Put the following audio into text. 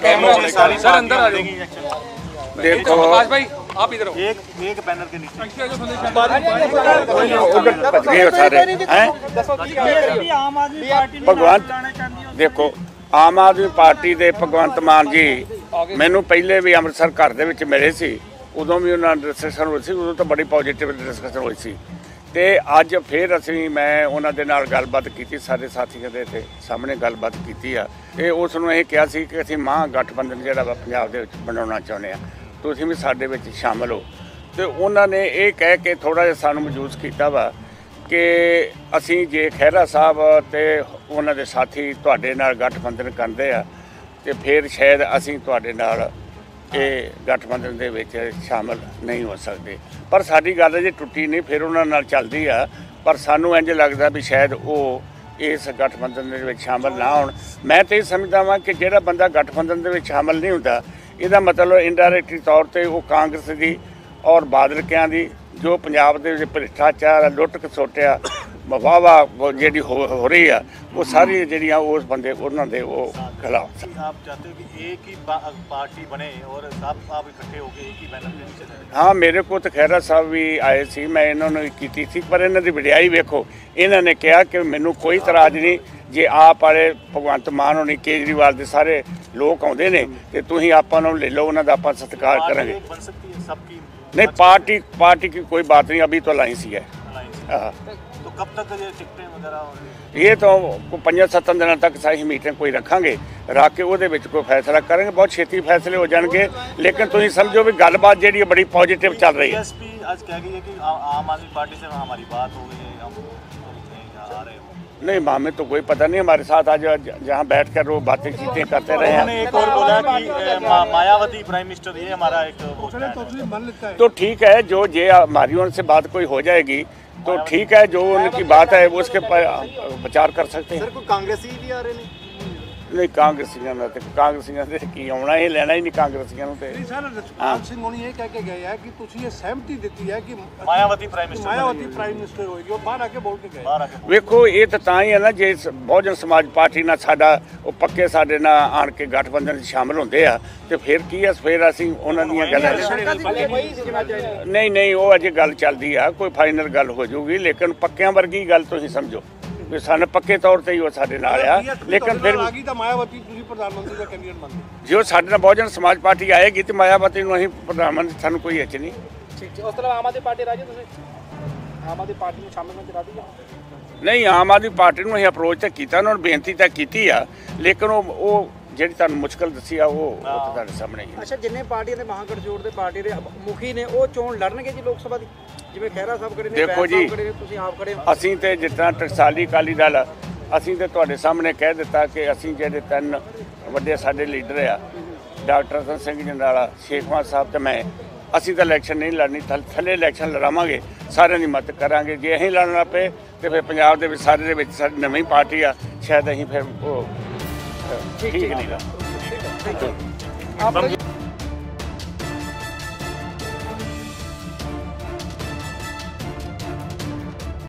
Camera sir अंदर आ जाओ देखो प्रकाश भाई आप इधर आओ एक एक बैनर के नीचे पीछे आ जाओ संदेश उधर बच गए सारे हैं ਭਗਵੰਤ ਦੇਖੋ ਆਮ ਆਦਮੀ ਪਾਰਟੀ ਦੇ ਭਗਵੰਤ ਮਾਨ ਜੀ ਮੈਨੂੰ ਪਹਿਲੇ ਵੀ ਅੰਮ੍ਰਿਤਸਰ ਘਰ ਦੇ ਵਿੱਚ ਮਿਲੇ ਸੀ ਉਦੋਂ ਵੀ ਉਹਨਾਂ ਨਾਲ ਡਿਸਕਸ਼ਨ ਹੋਈ ਸੀ ਉਦੋਂ ਤਾਂ ਬੜੀ ਪੋਜ਼ਿਟਿਵ ਡਿਸਕਸ਼ਨ ਹੋਈ ਸੀ ਤੇ ਅੱਜ ਫੇਰ ਅਸੀਂ, ਮੈਂ ਉਹਨਾਂ ਦੇ ਨਾਲ ਗੱਲਬਾਤ ਕੀਤੀ, ਸਾਡੇ ਸਾਥੀਆਂ ਦੇ ਤੇ ਸਾਹਮਣੇ ਗੱਲਬਾਤ ਕੀਤੀ ਆ। ਇਹ ਉਸ ਨੂੰ ਇਹ ਕਿਹਾ ਸੀ ਕਿ ਅਸੀਂ ਮਾਂ ਗਠਬੰਧਨ ਜਿਹੜਾ ਵਾ ਪੰਜਾਬ ਦੇ ਵਿੱਚ ਬਣਾਉਣਾ ਚਾਹੁੰਦੇ ਆ। ਤੁਸੀਂ ਵੀ ਸਾਡੇ ਵਿੱਚ ਸ਼ਾਮਲ ਹੋ। ਤੇ ਉਹਨਾਂ ਨੇ ਇਹ ਕਹਿ ਕੇ ਥੋੜਾ ਜਿਹਾ ਸਾਨੂੰ ਮਜੂਸ ਕੀਤਾ ਵਾ ਕਿ ਅਸੀਂ ਜੇ ਖਹਿਰਾ ਸਾਹਿਬ ਤੇ ਉਹਨਾਂ ਦੇ ਸਾਥੀ ਤੁਹਾਡੇ ਨਾਲ ਗਠਬੰਧਨ ਕਰਦੇ ਆ, ਤੇ ਫਿਰ ਸ਼ਾਇਦ ਅਸੀਂ ਤੁਹਾਡੇ ਨਾਲ ਇਹ ਗਠਬੰਧਨ ਦੇ ਵਿੱਚ ਸ਼ਾਮਲ ਨਹੀਂ ਹੋ ਸਕਦੇ। ਪਰ ਸਾਡੀ ਗੱਲ ਜੇ ਟੁੱਟੀ ਨਹੀਂ, ਫਿਰ ਉਹਨਾਂ ਨਾਲ ਚੱਲਦੀ ਆ। ਪਰ ਸਾਨੂੰ ਇੰਜ ਲੱਗਦਾ ਵੀ ਸ਼ਾਇਦ ਉਹ ਇਸ ਗਠਬੰਧਨ ਦੇ ਵਿੱਚ ਸ਼ਾਮਲ ਨਾ ਹੋਣ। ਮੈਂ ਤੇ ਇਹ ਸਮਝਦਾ ਵਾਂ ਕਿ ਜਿਹੜਾ ਬੰਦਾ ਗਠਬੰਧਨ ਦੇ ਵਿੱਚ ਸ਼ਾਮਲ ਨਹੀਂ ਹੁੰਦਾ, ਇਹਦਾ ਮਤਲਬ ਇਨਡਾਇਰੈਕਟਲੀ ਤੌਰ ਤੇ ਉਹ ਕਾਂਗਰਸ ਦੀ ਔਰ ਬਾਦਲਕਿਆਂ ਦੀ, ਜੋ ਪੰਜਾਬ ਦੇ ਵਿੱਚ ਭ੍ਰਿਸ਼ਟਾਚਾਰ ਲੁੱਟ ਖਸੋਟਿਆ ਵਾਵਾ ਜਿਹੜੀ ਹੋ ਰਹੀ ਆ ਉਹ ਸਾਰੀ ਜਿਹੜੀਆਂ ਉਸ ਬੰਦੇ ਉਹਨਾਂ ਦੇ ਉਹ ਖਿਲਾਫ ਆਪ ਚਾਹਤੇ ਕਿ ਇੱਕ ਹੀ ਪਾਰਟੀ ਬਣੇ ਔਰ ਸਭ ਆਪ ਇਕੱਠੇ ਹੋ ਕੇ ਇੱਕ ਹੀ ਬੈਨਰ ਤੇ ਚੱਲੇ? ਹਾਂ ਮੇਰੇ ਕੋਲ ਤਾਂ ਖੈਰਾ ਸਾਹਿਬ ਵੀ ਆਏ ਸੀ ਮੈਂ ਇਹਨਾਂ ਨੂੰ ਕੀਤੀ ਸੀ ਪਰ ਇਹਨਾਂ ਦੀ ਵਡਿਆਈ ਵੇਖੋ ਇਹਨਾਂ ਨੇ ਕਿਹਾ ਕਿ ਮੈਨੂੰ ਕੋਈ ਇਤਰਾਜ਼ ਨਹੀਂ ਜੇ ਆਪ ਵਾਲੇ ਭਗਵੰਤ ਮਾਨ ਹੋਣੀ ਕੇਜਰੀਵਾਲ ਦੇ ਸਾਰੇ ਲੋਕ ਆਉਂਦੇ ਨੇ ਤੇ ਤੁਸੀਂ ਆਪਾਂ ਨੂੰ ਲੈ ਲਓ ਉਹਨਾਂ ਦਾ ਆਪਾਂ ਸਤਿਕਾਰ ਕਰਾਂਗੇ। ਨਹੀਂ ਪਾਰਟੀ ਪਾਰਟੀ ਕੀ ਕੋਈ ਬਾਤ ਨਹੀਂ ਅਭੀ ਤੋਂ ਲਾਈ ਸੀ ਹੈ। ਹਾਂ। तो अलायंस ही है alliance। हाँ। तो कब तक ये टिकटें वगैरह और ਇਹ ਤਾਂ ਕੋਈ ਪੰਜਾਂ ਸੱਤਾਂ ਦਿਨਾਂ ਤੱਕ ਸਾਹੀ ਮੀਟਿੰਗ ਕੋਈ ਰੱਖਾਂਗੇ ਰੱਖ ਕੇ ਉਹਦੇ ਵਿੱਚ ਕੋਈ ਫੈਸਲਾ ਕਰਾਂਗੇ ਬਹੁਤ ਛੇਤੀ ਫੈਸਲੇ ਹੋ ਜਾਣਗੇ ਲੇਕਿਨ ਤੁਸੀਂ ਸਮਝੋ ਵੀ ਗੱਲਬਾਤ ਜਿਹੜੀ ਹੈ ਬੜੀ ਪੋਜ਼ਿਟਿਵ ਚੱਲ ਰਹੀ ਹੈ बीएसपी आज कह गई है कि आ- आम आदमी पार्टी से हमारी बात हो गई है हम आ रहे हो नहीं मामे तो कोई पता नहीं हमारे साथ आज जहाँ बैठ कर वो बातें चीतें करते रहे उन्होंने हैं एक और बोला कि ए, मा, मायावती प्राइम मिनिस्टर ये हमारा एक वो stand है। तो ठीक है जो ये हमारी उनसे बात कोई हो जाएगी तो ठीक है जो उनकी बात है वो उसके पर विचार कर सकते हैं सर कोई कांग्रेसी भी आ रहे हैं ਨਹੀਂ ਕਾਂਗਰਸੀਆਂ ਦਾ ਤੇ ਕਾਂਗਰਸੀਆਂ ਦੇ ਕੀ ਆਉਣਾ ਇਹ ਲੈਣਾ ਹੀ ਨਹੀਂ ਕਾਂਗਰਸੀਆਂ ਨੂੰ ਤੇ। ਵੇਖੋ ਇਹ ਤਾਂ ਤਾਂ ਹੀ ਹੈ ਨਾ ਜੇ ਬਹੁਜਨ ਸਮਾਜ ਪਾਰਟੀ ਨਾਲ ਸਾਡਾ ਉਹ ਪੱਕੇ ਸਾਡੇ ਨਾਲ ਆਣ ਕੇ ਗਠਬੰਧਨ ਵਿੱਚ ਸ਼ਾਮਲ ਹੁੰਦੇ ਆ ਤੇ ਫਿਰ ਕੀ ਆ ਫਿਰ ਅਸੀਂ ਉਹਨਾਂ ਦੀਆਂ ਗੱਲਾਂ ਨਹੀਂ ਨਹੀਂ ਉਹ ਅਜੇ ਗੱਲ ਚੱਲਦੀ ਆ ਕੋਈ ਫਾਈਨਲ ਗੱਲ ਹੋ ਜਾਊਗੀ ਲੇਕਿਨ ਪੱਕਿਆਂ ਵਰਗੀ ਗੱਲ ਤੁਸੀਂ ਸਮਝੋ। ਵੀ ਸਾਨੂੰ ਪੱਕੇ ਤੌਰ ਤੇ ਹੀ ਉਹ ਸਾਡੇ ਨਾਲ ਆ। ਲੇਕਿਨ ਫਿਰ ਆ ਗਈ ਤਾਂ ਮਾਇਆਵਤੀ ਤੁਸੀਂ ਪ੍ਰਧਾਨ ਮੰਤਰੀ ਦਾ ਕੈਂਡੀਡੇਟ ਮੰਨਦੇ ਜੇ ਉਹ ਸਾਡੇ ਨਾਲ ਬਹੁਜਨ ਸਮਾਜ ਪਾਰਟੀ ਆਏਗੀ ਤੇ ਮਾਇਆਵਤੀ ਨੂੰ ਅਸੀਂ ਪ੍ਰਧਾਨ ਮੰਤਰੀ ਸਾਨੂੰ ਕੋਈ ਇੱਛ ਨਹੀਂ। ਠੀਕ ਉਸ ਤੋਂ ਇਲਾਵਾ ਆਮ ਆਦਮੀ ਪਾਰਟੀ ਰਾਜੀ ਤੁਸੀਂ? ਆਮ ਆਦਮੀ ਪਾਰਟੀ ਨੂੰ ਸ਼ਾਮਲ ਕਰਨ ਚ ਰਾਜੀ ਹੋ? ਨਹੀਂ ਆਮ ਆਦਮੀ ਪਾਰਟੀ ਨੂੰ ਅਸੀਂ ਅਪਰੋਚ ਤਾਂ ਕੀਤਾ ਉਹਨਾਂ ਨੂੰ ਬੇਨਤੀ ਤਾਂ ਕੀਤੀ ਆ। ਲੇਕਿਨ ਉਹ ਉਹ ਜਿਹੜੀ ਤੁਹਾਨੂੰ ਮੁਸ਼ਕਲ ਦੱਸੀ ਆ ਉਹ ਤੁਹਾਡੇ ਸਾਹਮਣੇ ਹੀ ਹੈ। ਅੱਛਾ ਜਿੰਨੇ ਪਾਰਟੀਆਂ ਦੇ ਮਹਾਗਠਜੋੜ ਦੇ ਪਾਰਟੀ ਦੇ ਮੁਖੀ ਨੇ ਉਹ ਚੋਣ ਲੜਨਗੇ ਜੀ ਲੋਕ ਸਭਾ ਦੀ? ਜਿਵੇਂ ਖਹਿਰਾ ਸਾਹਿਬ ਖੜੇ ਨੇ ਦੇਖੋ ਜੀ। ਤੁਸੀਂ ਆਪ ਖੜੇ ਅਸੀਂ ਤੇ ਜਿੱਦਾਂ ਟਕਸਾਲੀ ਅਕਾਲੀ ਦਲ ਅਸੀਂ ਤੇ ਤੁਹਾਡੇ ਸਾਹਮਣੇ ਕਹਿ ਦਿੱਤਾ ਕਿ ਅਸੀਂ ਜਿਹੜੇ ਤਿੰਨ ਵੱਡੇ ਸਾਡੇ ਲੀਡਰ ਆ ਡਾਕਟਰ ਰਤਨ ਸਿੰਘ ਜੰਡਾਲਾ ਸ਼ੇਖਵਾਨ ਸਾਹਿਬ ਤੇ ਮੈਂ ਅਸੀਂ ਤਾਂ ਇਲੈਕਸ਼ਨ ਨਹੀਂ ਲੜਨੀ ਥੱਲ- ਇਲੈਕਸ਼ਨ ਲੜਾਵਾਂਗੇ ਸਾਰਿਆਂ ਦੀ ਮਦਦ ਕਰਾਂਗੇ। ਜੇ ਅਸੀਂ ਲੜਨਾ ਪਏ ਤੇ ਫਿਰ ਪੰਜਾਬ ਦੇ ਵਿੱਚ ਸਾਰੇ ਦੇ ਵਿੱਚ ਸਾਡੀ ਨਵੀਂ ਪਾਰਟੀ ਆ ਸ਼ਾਇਦ ਅਸੀਂ ਫਿਰ ਉਹ ਠੀਕ ਨਹੀਂ ਆਪ